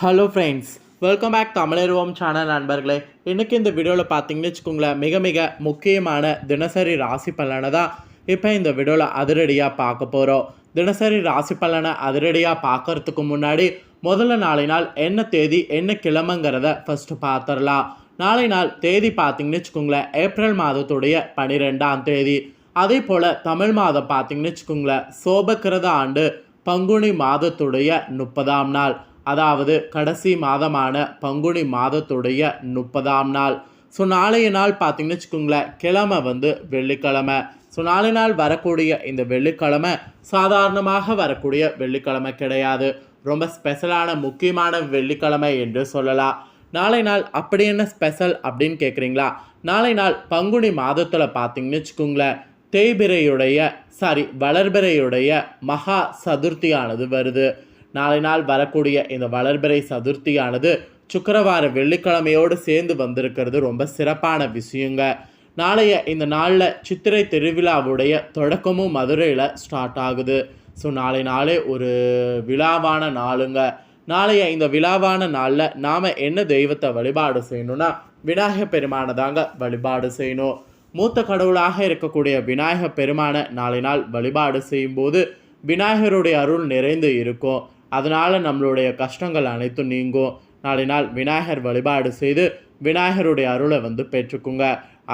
Hello friends welcome back தமிழருவோம் channel நண்பர்களே. இன்றைக்கி இந்த வீடியோவில் பார்த்தீங்கன்னு வச்சுக்கோங்களேன் மிக மிக முக்கியமான தினசரி ராசி பலனை தான் இப்போ இந்த வீடியோவில் அதிரடியாக பார்க்க போகிறோம் தினசரி ராசி பலனை அதிரடியாக பார்க்கறதுக்கு முன்னாடி முதல்ல நாளை நாள் என்ன தேதி என்ன கிழமைங்கிறத ஃபஸ்ட்டு பார்த்துடலாம். நாளை நாள் தேதி பார்த்தீங்கன்னு வச்சுக்கோங்களேன் ஏப்ரல் மாதத்துடைய பனிரெண்டாம் தேதி. அதே போல் தமிழ் மாதம் பார்த்தீங்கன்னு வச்சுக்கோங்களேன் சோபக்கிரத ஆண்டு பங்குனி மாதத்துடைய முப்பதாம் நாள். அதாவது கடைசி மாதமான பங்குனி மாதத்துடைய முப்பதாம் நாள். ஸோ நாளைய நாள் பார்த்தீங்கன்னு வச்சுக்கோங்களேன் கிழமை வந்து வெள்ளிக்கிழமை. ஸோ நாளை நாள் வரக்கூடிய இந்த வெள்ளிக்கிழமை சாதாரணமாக வரக்கூடிய வெள்ளிக்கிழமை கிடையாது. ரொம்ப ஸ்பெஷலான முக்கியமான வெள்ளிக்கிழமை என்று சொல்லலாம். நாளை நாள் அப்படி என்ன ஸ்பெஷல் அப்படின்னு கேட்குறீங்களா நாளை நாள் பங்குனி மாதத்தில் பார்த்தீங்கன்னு வச்சுக்கோங்களேன் தேய்பிரையுடைய சாரி வளர்பிறையுடைய மகா சதுர்த்தியானது வருது. நாளை நாள் வரக்கூடிய இந்த வளர்பிறை சதுர்த்தியானது சுக்கரவார வெள்ளிக்கிழமையோடு சேர்ந்து வந்திருக்கிறது. ரொம்ப சிறப்பான விஷயங்க. நாளைய இந்த நாளில் சித்திரை திருவிழாவுடைய தொடக்கமும் மதுரையில் ஸ்டார்ட் ஆகுது. ஸோ நாளை நாளே ஒரு விழாவான நாளுங்க. நாளைய இந்த விழாவான நாளில் நாம் என்ன தெய்வத்தை வழிபாடு செய்யணும்னா விநாயகர் பெருமானை தாங்க வழிபாடு செய்யணும். மூத்த கடவுளாக இருக்கக்கூடிய விநாயகர் பெருமானை நாளை நாள் வழிபாடு செய்யும்போது விநாயகருடைய அருள் நிறைந்து இருக்கும். அதனால் நம்மளுடைய கஷ்டங்கள் அனைத்தும் நீங்கும். நாளை நாள் விநாயகர் வழிபாடு செய்து விநாயகருடைய அருளை வந்து பெற்றுக்குங்க.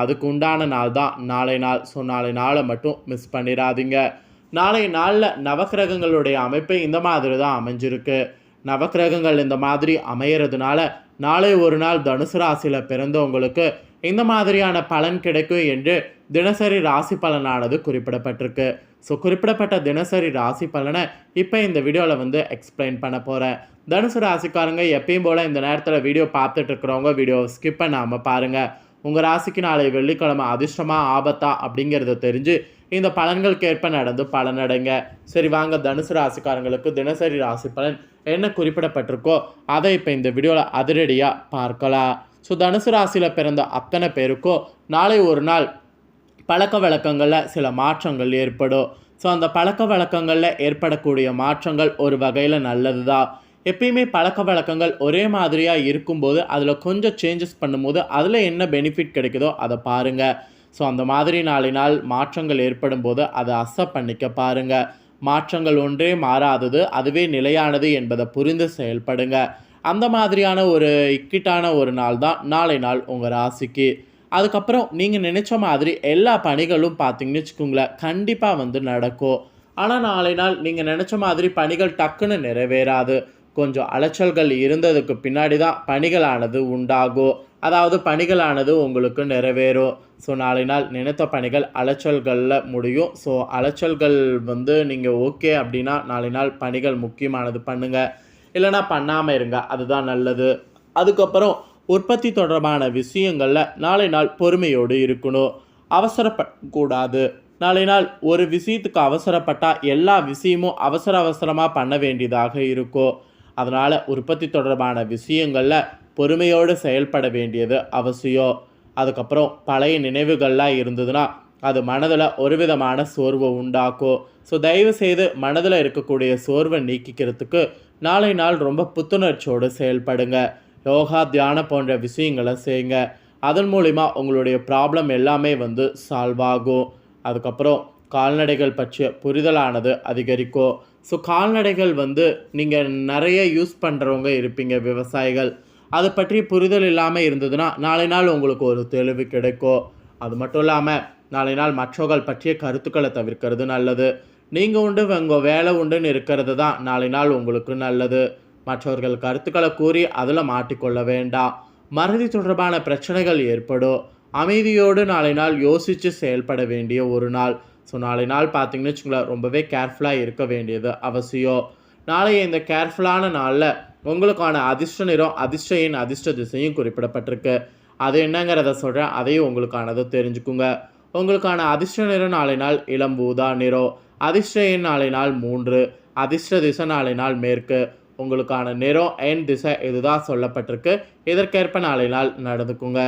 அதுக்கு உண்டான நாள் தான் நாளை நாள். ஸோ நாளை நாளை மட்டும் மிஸ் பண்ணிடாதீங்க. நாளை நாளில் நவக்கிரகங்களுடைய அமைப்பு இந்த மாதிரி தான் அமைஞ்சிருக்கு. நவக்கிரகங்கள் இந்த மாதிரி அமையிறதுனால நாளை ஒரு நாள் தனுசு ராசியில் பிறந்தவங்களுக்கு இந்த மாதிரியான பலன் கிடைக்கும் என்று தினசரி ராசி பலனானது குறிப்பிடப்பட்டிருக்கு. ஸோ குறிப்பிடப்பட்ட தினசரி ராசி பலனை இப்போ இந்த வீடியோவில் வந்து எக்ஸ்பிளைன் பண்ண போகிறேன் தனுசு ராசிக்காரங்க எப்பயும் போல் இந்த நேரத்தில் வீடியோ பார்த்துட்டு இருக்கிறவங்க வீடியோ ஸ்கிப் பண்ணாமல் பாருங்கள் உங்கள் ராசிக்கு நாளை வெள்ளிக்கிழமை அதிர்ஷ்டமாக ஆபத்தா அப்படிங்கிறத தெரிஞ்சு இந்த பலன்களுக்கு ஏற்ப நடந்து பலனடைங்க சரி வாங்க தனுசு ராசிக்காரங்களுக்கு தினசரி ராசி பலன் என்ன குறிப்பிடப்பட்டிருக்கோ அதை இப்போ இந்த வீடியோவில் அதிரடியாக பார்க்கலாம். ஸோ தனுசு ராசியில் பிறந்த அத்தனை பேருக்கும் நாளை ஒரு நாள் பழக்க வழக்கங்களில் சில மாற்றங்கள் ஏற்படும். ஸோ அந்த பழக்க வழக்கங்களில் ஏற்படக்கூடிய மாற்றங்கள் ஒரு வகையில் நல்லது தான் எப்பயுமே பழக்க வழக்கங்கள் ஒரே மாதிரியாக இருக்கும்போது அதில் கொஞ்சம் சேஞ்சஸ் பண்ணும்போது அதில் என்ன பெனிஃபிட் கிடைக்குதோ அதை பாருங்கள் ஸோ அந்த மாதிரி நாளினால் மாற்றங்கள் ஏற்படும் போது அதை அசப் பண்ணிக்க பாருங்கள் மாற்றங்கள் ஒன்றே மாறாதது அதுவே நிலையானது என்பதை புரிந்து செயல்படுங்க. அந்த மாதிரியான ஒரு இக்கிட்டான ஒரு நாள் தான் நாளை நாள் உங்கள் ராசிக்கு. அதுக்கப்புறம் நீங்கள் நினச்ச மாதிரி எல்லா பணிகளும் பார்த்தீங்கன்னு வச்சுக்கோங்களேன் கண்டிப்பாக வந்து நடக்கும். ஆனால் நாளை நாள் நீங்கள் நினச்ச மாதிரி பணிகள் டக்குன்னு நிறைவேறாது. கொஞ்சம் அலைச்சல்கள் இருந்ததுக்கு பின்னாடி தான் பணிகளானது உண்டாகும். அதாவது பணிகளானது உங்களுக்கு நிறைவேறும். ஸோ நாளை நாள் நினைத்த பணிகள் அலைச்சல்களில் முடியும். ஸோ அலைச்சல்கள் வந்து நீங்கள் ஓகே அப்படின்னா நாளை நாள் பணிகள் முக்கியமானது பண்ணுங்கள் இல்லைனா பண்ணாமல் இருங்க. அதுதான் நல்லது. அதுக்கப்புறம் உற்பத்தி தொடர்பான விஷயங்களில் நாளை நாள் பொறுமையோடு இருக்கணும். அவசரப்படக்கூடாது. நாளை நாள் ஒரு விஷயத்துக்கு அவசரப்பட்டால் எல்லா விஷயமும் அவசர அவசரமாக பண்ண வேண்டியதாக இருக்கும். அதனால் உற்பத்தி தொடர்பான விஷயங்களில் பொறுமையோடு செயல்பட வேண்டியது அவசியம். அதுக்கப்புறம் பழைய நினைவுகள்லாம் இருந்ததுன்னா அது மனதில் ஒரு விதமான சோர்வை உண்டாக்கும். ஸோ தயவு செய்து மனதில் இருக்கக்கூடிய சோர்வை நீக்கிக்கிறதுக்கு நாளை நாள் ரொம்ப புத்துணர்ச்சியோடு செயல்படுங்க. யோகா தியானம் போன்ற விஷயங்களை செய்யுங்க. அதன் மூலிமா உங்களுடைய ப்ராப்ளம் எல்லாமே வந்து சால்வ் ஆகும். அதுக்கப்புறம் கால்நடைகள் பற்றிய புரிதலானது அதிகரிக்கும். ஸோ கால்நடைகள் வந்து நீங்கள் நிறைய யூஸ் பண்ணுறவங்க இருப்பீங்க விவசாயிகள். அதை பற்றி புரிதல் இல்லாமல் இருந்ததுன்னா நாளை நாள் உங்களுக்கு ஒரு தெளிவு கிடைக்கும். அது மட்டும் இல்லாமல் நாளை நாள் மற்றவர்கள் பற்றிய கருத்துக்களை தவிர்க்கிறது நல்லது. நீங்கள் உண்டு உங்கள் வேலை உண்டுன்னு இருக்கிறது தான் நாளை நாள் உங்களுக்கு நல்லது. மற்றவர்கள் கருத்துக்களை கூறி அதில் மாட்டிக்கொள்ள வேண்டாம். மறதி தொடர்பான பிரச்சனைகள் ஏற்படும். அமைதியோடு நாளை நாள் யோசித்து செயல்பட வேண்டிய ஒரு நாள். ஸோ நாளை நாள் பார்த்தீங்கன்னு வச்சுங்களேன் ரொம்பவே கேர்ஃபுல்லாக இருக்க வேண்டியது அவசியம். நாளைய இந்த கேர்ஃபுல்லான நாளில் உங்களுக்கான அதிர்ஷ்ட நிறம் அதிர்ஷ்ட எண் அதிர்ஷ்ட திசையும் குறிப்பிடப்பட்டிருக்கு. அது என்னங்கிறத சொல்கிறேன் அதையும் உங்களுக்கானதை தெரிஞ்சுக்குங்க. உங்களுக்கான அதிர்ஷ்ட நிறம் நாளை நாள் இளம் நிறம். அதிர்ஷ்ட எண் நாளை நாள் மூன்று. அதிர்ஷ்ட திசை நாளை நாள் மேற்கு. உங்களுக்கான நிறம் என் திசை இதுதான் சொல்லப்பட்டிருக்கு. இதற்கேற்ப நாளை நாள் நடந்துக்குங்க.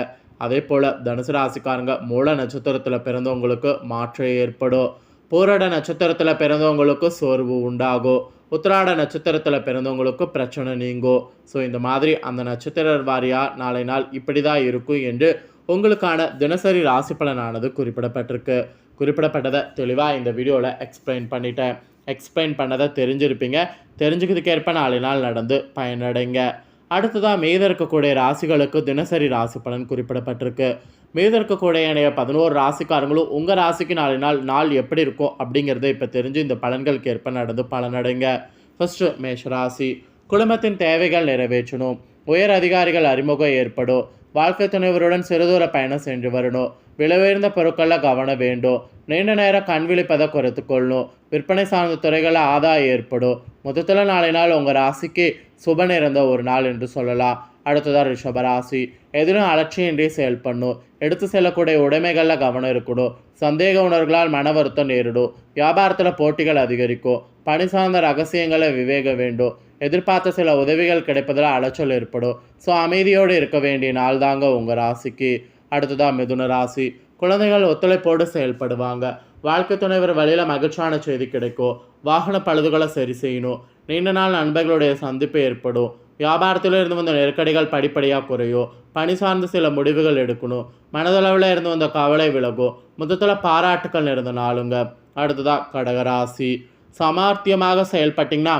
அதே போல் தனுசு ராசிக்காரங்க மூல நட்சத்திரத்தில் பிறந்தவங்களுக்கு மாற்றம் ஏற்படும். பூரட நட்சத்திரத்தில் பிறந்தவங்களுக்கு சோர்வு உண்டாகும். உத்திராட நட்சத்திரத்தில் பிறந்தவங்களுக்கு பிரச்சனை நீங்கும். ஸோ இந்த மாதிரி அந்த நட்சத்திர வாரியாக நாளை நாள் இப்படி தான் இருக்கும் என்று உங்களுக்கான தினசரி ராசி பலனானது குறிப்பிடப்பட்டிருக்கு. குறிப்பிடப்பட்டதை தெளிவாக இந்த வீடியோவில் எக்ஸ்பிளைன் பண்ணிட்டேன். எக்ஸ்பிளைன் பண்ணதை தெரிஞ்சிருப்பீங்க. தெரிஞ்சுக்கிறதுக்கேற்ப நாளை நாள் நடந்து பயனடைங்க. அடுத்ததாக மீத இருக்கக்கூடிய ராசிகளுக்கு தினசரி ராசி பலன் குறிப்பிடப்பட்டிருக்கு. மீத இருக்கக்கூடிய இணைய பதினோரு ராசிக்காரங்களும் உங்கள் ராசிக்கு நாளை நாள் நாள் எப்படி இருக்கும் அப்படிங்கிறத இப்போ தெரிஞ்சு இந்த பலன்களுக்கு ஏற்ப நடந்து பலனடைங்க ஃபஸ்ட்டு மேஷராசி குடும்பத்தின் தேவைகள் நிறைவேற்றணும். உயர் அதிகாரிகள் அறிமுகம் ஏற்படும். வாழ்க்கை துணைவருடன் சிறுதூர பயணம் சென்று வரணும். விலை உயர்ந்த பொருட்களில் கவனம் வேண்டும். நீண்ட நேரம் கண் விழிப்பதை குறைத்து கொள்ளணும். விற்பனை சார்ந்த துறைகளில் ஆதாயம் ஏற்படும். மொத்தத்தில் நாளை நாள் உங்கள் ராசிக்கு சுப நிறந்த ஒரு நாள் என்று சொல்லலாம். அடுத்ததாக ரிஷபராசி எதிலும் அலட்சியின்றி செயல்படணும் எடுத்து செல்லக்கூடிய உடைமைகளில் கவனம் இருக்கணும். சந்தேக உணர்வுகளால் மன வருத்தம் நேரிடும். வியாபாரத்தில் போட்டிகள் அதிகரிக்கும். பணி சார்ந்த ரகசியங்களை விவேக வேண்டும். எதிர்பார்த்த சில உதவிகள் கிடைப்பதில் அலைச்சல் ஏற்படும். ஸோ அமைதியோடு இருக்க வேண்டிய நாள் தாங்க உங்கள் ராசிக்கு. அடுத்ததாக மிதுன ராசி. குழந்தைகள் ஒத்துழைப்போடு செயல்படுவாங்க. வாழ்க்கை துணைவர் வழியில் மகிழ்ச்சியான செய்தி கிடைக்கும். வாகன பழுதுகளை சரி செய்யணும். நீண்ட நாள் நண்பர்களுடைய சந்திப்பு ஏற்படும். வியாபாரத்தில் இருந்து வந்த நெருக்கடிகள் படிப்படியாக குறையும். பணி சார்ந்து சில முடிவுகள் எடுக்கணும். மனதளவில் இருந்து வந்த கவலை விலகும். மொத்தத்தில் பாராட்டுக்கள் இருந்த நாளுங்க. அடுத்ததாக கடகராசி சமார்த்தியமாக செயல்பட்டிங்கன்னா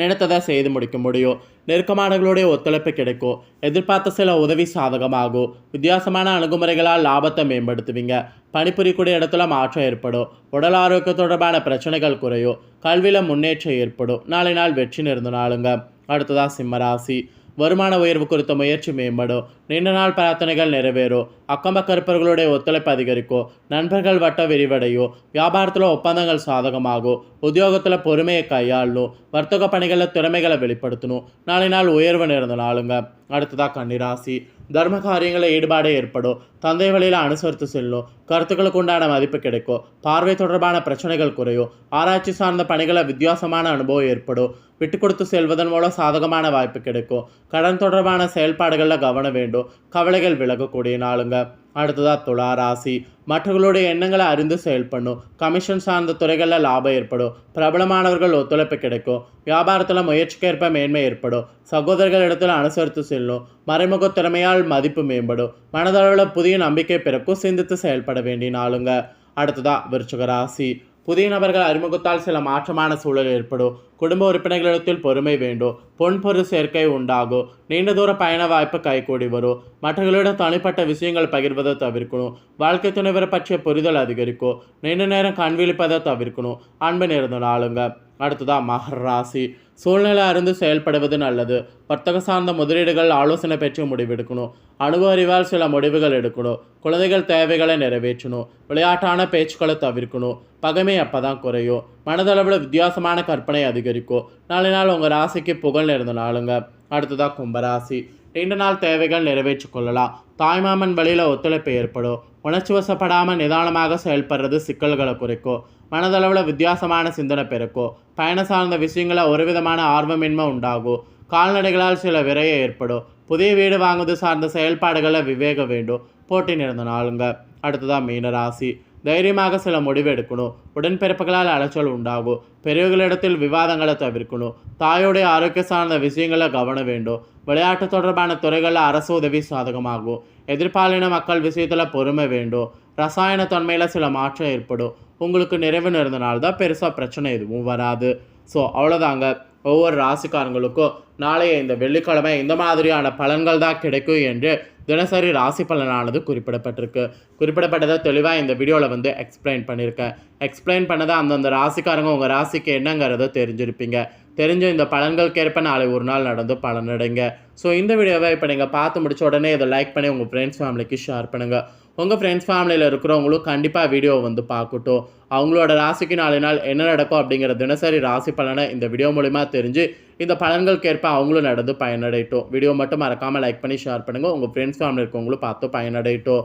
நினைத்ததை செய்து முடிக்க முடியும். நெருக்கமானவர்களுடைய ஒத்துழைப்பு கிடைக்கும். எதிர்பார்த்த சில உதவி சாதகமாகும். வித்தியாசமான அணுகுமுறைகளால் லாபத்தை மேம்படுத்துவீங்க. பணிபுரியக்கூடிய இடத்துல மாற்றம் ஏற்படும். உடல் ஆரோக்கியம் தொடர்பான பிரச்சனைகள் குறையும். கல்வியில் முன்னேற்றம் ஏற்படும். நாளை நாள் வெற்றி நிறுந்த நாளுங்க. அடுத்ததாக சிம்மராசி வருமான உயர்வு குறித்த முயற்சி மேம்படும். நீண்ட நாள் பிரார்த்தனைகள் நிறைவேறும். அக்கம்பக்க இருப்பவர்களுடைய ஒத்துழைப்பு அதிகரிக்கும். நண்பர்கள் வட்ட விரிவடையும். வியாபாரத்தில் ஒப்பந்தங்கள் சாதகமாகும். உத்தியோகத்தில் பொறுமையை கையாளணும் வர்த்தக பணிகளில் திறமைகளை வெளிப்படுத்தணும். நாளை நாள் உயர்வு நேர்ந்த நாளுங்க. அடுத்ததாக கன்னிராசி. தர்ம காரியங்களில் ஈடுபாடு ஏற்படும் தந்தை வழியில் அனுசரித்து செல்லும் கருத்துக்களுக்கு உண்டான மதிப்பு கிடைக்கும் பார்வை தொடர்பான பிரச்சனைகள் குறையும் ஆராய்ச்சி சார்ந்த பணிகளை வித்தியாசமான அனுபவம் ஏற்படும் விட்டு கொடுத்து செல்வதன் மூலம் சாதகமான வாய்ப்பு கிடைக்கும் கடன் தொடர்பான செயல்பாடுகளில் கவனம் வேண்டும் கவலைகள் விலகக்கூடிய நாளுங்க அடுத்ததாக துலா ராசி. மற்றவர்களுடைய எண்ணங்களை அறிந்து செயல்படணும். கமிஷன் சார்ந்த துறைகளில் லாபம் ஏற்படும். பிரபலமானவர்கள் ஒத்துழைப்பு கிடைக்கும். வியாபாரத்தில் முயற்சிக்கேற்ப மேன்மை ஏற்படும். சகோதரர்கள் இடத்துல அனுசரித்து செல்லும் மறைமுக திறமையால் மதிப்பு மேம்படும். மனதளவில் புதிய நம்பிக்கை பிறக்கும். சிந்தித்து செயல்பட வேண்டிய நாளுங்க. அடுத்ததாக விருச்சிக ராசி. புதிய நபர்கள் அறிமுகத்தால் சில மாற்றமான சூழல் ஏற்படும். குடும்ப உறுப்பினர்களிடத்தில் பொறுமை வேண்டும். பொன்பொரு சேர்க்கை உண்டாகும். நீண்ட தூர பயண வாய்ப்பு கைகூடி வரும். மற்றவர்களிடம் தனிப்பட்ட விஷயங்கள் பகிர்வதை தவிர்க்கணும். வாழ்க்கை துணைவரை பற்றிய புரிதல் அதிகரிக்கும். நீண்ட நேரம் கண் விழிப்பதை தவிர்க்கணும். அன்பு நேர்ந்த நாளுங்க. அடுத்ததாக மகர ராசி. சூழ்நிலை அறிந்து செயல்படுவது நல்லது. வர்த்தக சார்ந்த முதலீடுகள் ஆலோசனை பெற்று முடிவெடுக்கணும். அனுபவ அறிவால் சில முடிவுகள் எடுக்கணும். குழந்தைகள் தேவைகளை நிறைவேற்றணும். விளையாட்டான பேச்சுக்களை தவிர்க்கணும். பகைமை அப்போ தான் குறையும். மனதளவில் வித்தியாசமான கற்பனை அதிகரிக்கும். நாளை நாள் உங்கள் ராசிக்கு புகழ் நேர்ந்த நாளுங்க. அடுத்ததாக கும்பராசி. நீண்ட நாள் தேவைகள் நிறைவேற்றி கொள்ளலாம். தாய்மாமன் வழியில் ஒத்துழைப்பு ஏற்படும். உணர்ச்சி வசப்படாமல் நிதானமாக செயல்படுறது சிக்கல்களை குறைக்கும். மனதளவில் வித்தியாசமான சிந்தனை பெருக்கும் பயணம் சார்ந்த விஷயங்களை ஒரு விதமான ஆர்வமின்மை உண்டாகும் கால்நடைகளால் சில விரைய ஏற்படும் புதிய வீடு வாங்குவது சார்ந்த செயல்பாடுகளை விவேக வேண்டும் போட்டி நிறந்த நாளுங்க. அடுத்ததாக மீனராசி தைரியமாக சில முடிவு எடுக்கணும் உடன்பிறப்புகளால் அலைச்சல் உண்டாகும் பெரியவர்களிடத்தில் விவாதங்களை தவிர்க்கணும் தாயோடைய ஆரோக்கிய சார்ந்த விஷயங்களை கவனம் வேண்டும் விளையாட்டு தொடர்பான துறைகளில் அரசு உதவி சாதகமாகும் எதிர்பாலின மக்கள் விஷயத்தில் பொறுமை வேண்டும் ரசாயன தன்மையில் சில மாற்றம் ஏற்படும். உங்களுக்கு நிறைவு நிறந்தனால தான் பெருசாக பிரச்சனை எதுவும் வராது. ஸோ அவ்வளோதாங்க ஒவ்வொரு ராசிக்காரங்களுக்கும் நாளைய இந்த வெள்ளிக்கிழமை இந்த மாதிரியான பலன்கள் தான் கிடைக்கும் என்று தினசரி ராசி பலனானது குறிப்பிடப்பட்டிருக்கு. குறிப்பிடப்பட்டதை தெளிவாக இந்த வீடியோவில் வந்து எக்ஸ்பிளைன் பண்ணியிருக்கேன். எக்ஸ்பிளைன் பண்ணதை அந்தந்த ராசிக்காரங்க உங்கள் ராசிக்கு என்னங்கிறத தெரிஞ்சிருப்பீங்க. தெரிஞ்ச இந்த பலன்களுக்கேற்ப நாளை ஒரு நாள் நடந்து பலனடைங்க. ஸோ இந்த வீடியோவை இப்போ நீங்கள் பார்த்து முடிச்ச உடனே இதை லைக் பண்ணி உங்கள் ஃப்ரெண்ட்ஸ் ஃபேமிலிக்கு ஷேர் பண்ணுங்கள் உங்கள் ஃப்ரெண்ட்ஸ் ஃபேமிலியில் இருக்கிறவங்களும் கண்டிப்பாக வீடியோ வந்து பார்க்கட்டும். அவங்களோட ராசிக்கு நாலு நாள் என்ன நடக்கும் அப்படிங்கிற தினசரி ராசி பலனை இந்த வீடியோ மூலிமா தெரிஞ்சு இந்த பலன்களுக்கேற்ப அவங்களும் நடந்து பயனடையட்டும். வீடியோ மட்டும் மறக்காமல் லைக் பண்ணி ஷேர் பண்ணுங்கள் உங்கள் ஃப்ரெண்ட்ஸ் ஃபேமிலி இருக்கவங்களும் பார்த்து பயனடையட்டும்.